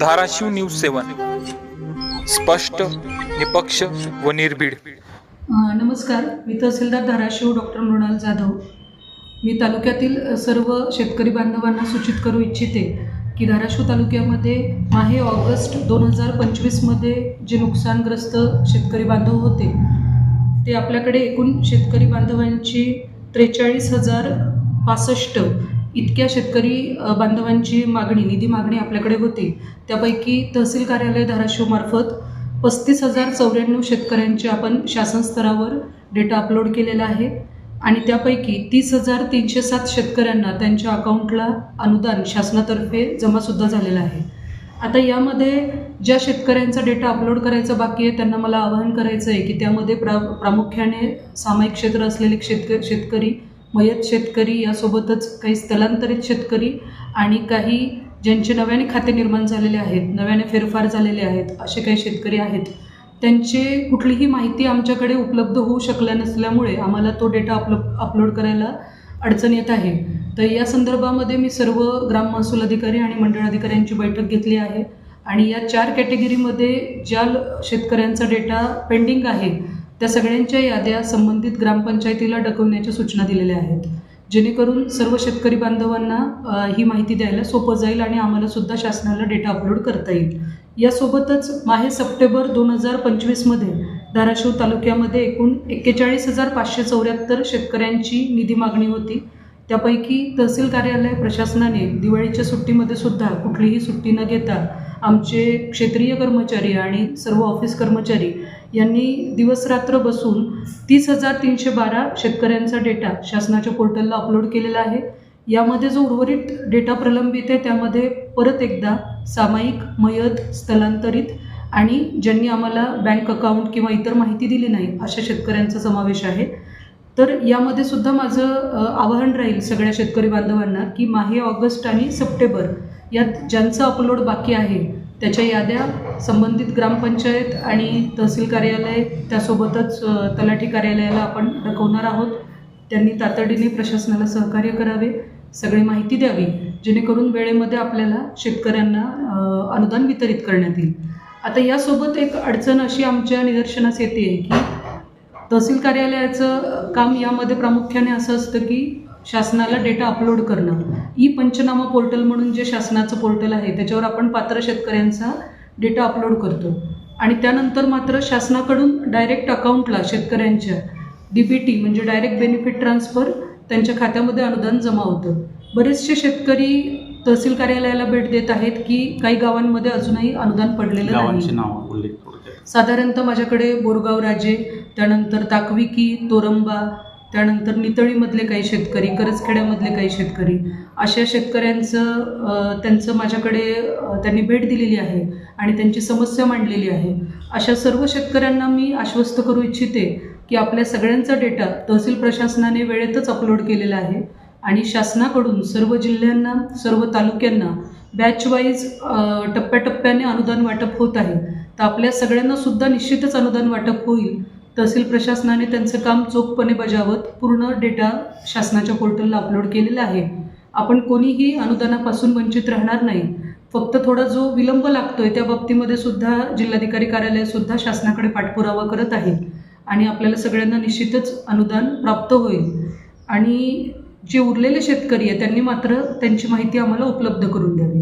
Dharashiv news सेवन. स्पष्ट निपक्ष व निर्भीड. नमस्कार. मी तहसीलदार धाराशिव डॉक्टर मृणाल जाधव. मी तालुक्यातील सर्व शेतकरी बांधवांना सूचित करू इच्छिते की धाराशिव तालुक्यामध्ये माहे ऑगस्ट दोन हजार पंचवीसमध्ये जे नुकसानग्रस्त शेतकरी बांधव होते ते आपल्याकडे एकूण शेतकरी बांधवांची त्रेचाळीस हजार पासष्ट इतक्या शेतकरी बांधवांची मागणी निधी मागणी आपल्याकडे होती. त्यापैकी तहसील कार्यालय धाराशिवमार्फत पस्तीस हजार चौऱ्याण्णव शेतकऱ्यांचे आपण शासन स्तरावर डेटा अपलोड केलेला आहे आणि त्यापैकी तीस हजार तीनशे सात शेतकऱ्यांना त्यांच्या अकाउंटला अनुदान शासनातर्फे जमासुद्धा झालेलं आहे. आता यामध्ये ज्या शेतकऱ्यांचा डेटा अपलोड करायचा बाकी आहे त्यांना मला आवाहन करायचं आहे की त्यामध्ये प्रा प्रामुख्याने सामायिक क्षेत्र असलेले शेतक शेतकरी मयत शेतकरी यासोबतच काही स्थलांतरित शेतकरी आणि काही ज्यांचे नव्याने खाते निर्माण झालेले आहेत नव्याने फेरफार झालेले आहेत असे काही शेतकरी आहेत त्यांचे कुठलीही माहिती आमच्याकडे उपलब्ध होऊ शकल्या नसल्यामुळे आम्हाला तो डेटा अपलो अपलोड करायला अडचण येत आहे. तर या संदर्भामध्ये मी सर्व ग्राम महसूल अधिकारी आणि मंडळ अधिकाऱ्यांची बैठक घेतली आहे आणि या चार कॅटेगरीमध्ये ज्या शेतकऱ्यांचा डेटा पेंडिंग आहे त्या सगळ्यांच्या याद्या संबंधित ग्रामपंचायतीला डकवण्याच्या सूचना दिलेल्या आहेत. जेणेकरून सर्व शेतकरी बांधवांना ही माहिती द्यायला सोपं जाईल आणि आम्हालासुद्धा शासनाला डेटा अपलोड करता येईल. यासोबतच माहे सप्टेंबर दोन हजार पंचवीसमध्ये धाराशिव तालुक्यामध्ये एकूण एक्केचाळीस हजार पाचशे चौऱ्याहत्तर शेतकऱ्यांची निधी मागणी होती. त्यापैकी तहसील कार्यालय प्रशासनाने दिवाळीच्या सुट्टीमध्ये सुद्धा कुठलीही सुट्टी न घेता आमचे क्षेत्रीय कर्मचारी आणि सर्व ऑफिस कर्मचारी यांनी दिवसरात्र बसून तीस हजार तीनशे बारा शेतकऱ्यांचा डेटा शासनाच्या पोर्टलला अपलोड केलेला आहे. यामध्ये जो उर्वरित डेटा प्रलंबित आहे त्यामध्ये परत एकदा सामायिक मयत स्थलांतरित आणि ज्यांनी आम्हाला बँक अकाउंट किंवा इतर माहिती दिली नाही अशा शेतकऱ्यांचा समावेश आहे. तर यामध्ये सुद्धा माझं आवाहन राहील सगळ्या शेतकरी बांधवांना की माहे ऑगस्ट आणि सप्टेंबर यात ज्यांचं अपलोड बाकी आहे त्याच्या याद्या संबंधित ग्रामपंचायत आणि तहसील कार्यालय त्यासोबतच तलाठी कार्यालयाला आपण डकवणार आहोत. त्यांनी तातडीने प्रशासनाला सहकार्य करावे सगळी माहिती द्यावी जेणेकरून वेळेमध्ये आपल्याला शेतकऱ्यांना अनुदान वितरित करण्यात येईल. आता यासोबत एक अडचण अशी आमच्या निदर्शनास येते आहे की तहसील कार्यालयाचं काम यामध्ये प्रामुख्याने असं असतं की शासनाला डेटा अपलोड करणं. ई पंचनामा पोर्टल म्हणून जे शासनाचं पोर्टल आहे त्याच्यावर आपण पात्र शेतकऱ्यांचा डेटा अपलोड करतो. आणि त्यानंतर मात्र शासनाकडून डायरेक्ट अकाउंटला शेतकऱ्यांच्या डी बी टी म्हणजे डायरेक्ट बेनिफिट ट्रान्सफर त्यांच्या खात्यामध्ये अनुदान जमा होतं. बरेचसे शेतकरी तहसील कार्यालयाला भेट देत आहेत की काही गावांमध्ये अजूनही अनुदान पडलेलं गावांची नाही नाव उल्लेख थोडक्यात साधारणतः माझ्याकडे बोरगाव राजे त्यानंतर ताकविकी तोरंबा त्यानंतर नितळीमधले काही शेतकरी करजखेड्यामधले काही शेतकरी. अशा शेतकऱ्यांचं त्यांचं माझ्याकडे त्यांनी भेट दिलेली आहे आणि त्यांची समस्या मांडलेली आहे. अशा सर्व शेतकऱ्यांना मी आश्वस्त करू इच्छिते की आपल्या सगळ्यांचा डेटा तहसील प्रशासनाने वेळेतच अपलोड केलेला आहे. आणि शासनाकडून सर्व जिल्ह्यांना सर्व तालुक्यांना बॅचवाईज टप्प्याटप्प्याने अनुदान वाटप होत आहे. तर आपल्या सगळ्यांना सुद्धा निश्चितच अनुदान वाटप होईल. तहसील प्रशासनाने त्यांचं काम चोखपणे बजावत पूर्ण डेटा शासनाच्या पोर्टलला अपलोड केलेला आहे. आपण कोणीही अनुदानापासून वंचित राहणार नाही. फक्त थोडा जो विलंब लागतोय त्या बाबतीमध्ये सुद्धा जिल्हाधिकारी कार्यालय सुद्धा शासनाकडे पाठपुरावा करत आहे. आणि आपल्याला सगळ्यांना निश्चितच अनुदान प्राप्त होईल. आणि जे उरलेले शेतकरी आहे त्यांनी मात्र त्यांची माहिती आम्हाला उपलब्ध करून द्यावी.